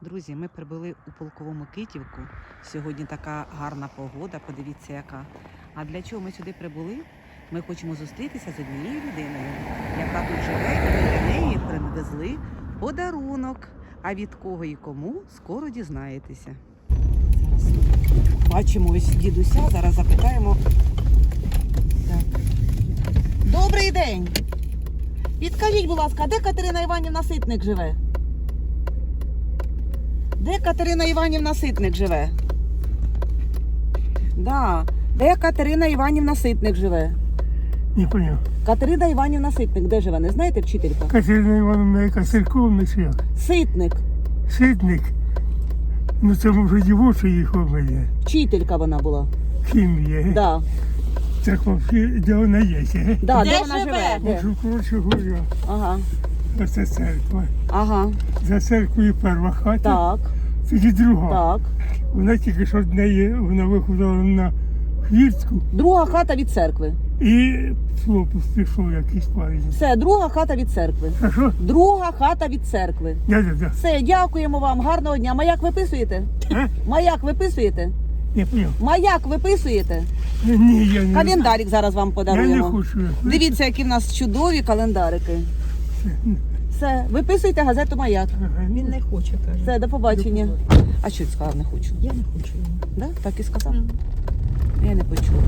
Друзі, ми прибули у полковому Китівку. Сьогодні така гарна погода, подивіться яка. А для чого ми сюди прибули? Ми хочемо зустрітися з однією людиною, яка тут живе, і для неї привезли подарунок. А від кого і кому скоро дізнаєтеся. Бачимо ось дідуся, зараз запитаємо. Так. Добрий день! Підкажіть, будь ласка, де Катерина Іванівна Ситник живе? Де Катерина Іванівна Ситник живе? Да. Де Катерина Іванівна Ситник живе? Не поняв. Катерина Іванівна Ситник, де живе? Не знаєте вчителька? Катерина Івановна, яка церковна чи як? Ситник. Ситник. Ну це може дівочої фамілія. Вчителька вона була. Ким є? Да. Так де вона є? Да, Де де, вона живе? живе? Де? Коротше говоря, Ага. Оце церква. Ага. За церквою перша хата, Так. тоді друга. Так. Вона тільки що з неї, вона виходила на хвіртку Друга хата від церкви. і хлопець пішов якийсь парень. Все, друга хата від церкви. А що? Друга хата від церкви. Да-да-да. Все, дякуємо вам. Гарного дня. Маяк виписуєте? Е? Маяк виписуєте? Не поняв. Маяк виписуєте? Ні, я не, Календарик зараз вам я не хочу. Дивіться, які в нас чудові календарики. Все, виписуйте газету Маяк. Ага, Він не хоче, каже. Все, до побачення. А що ти сказав, не хочу? Я не хочу. Да? Так і сказав? Я не почула.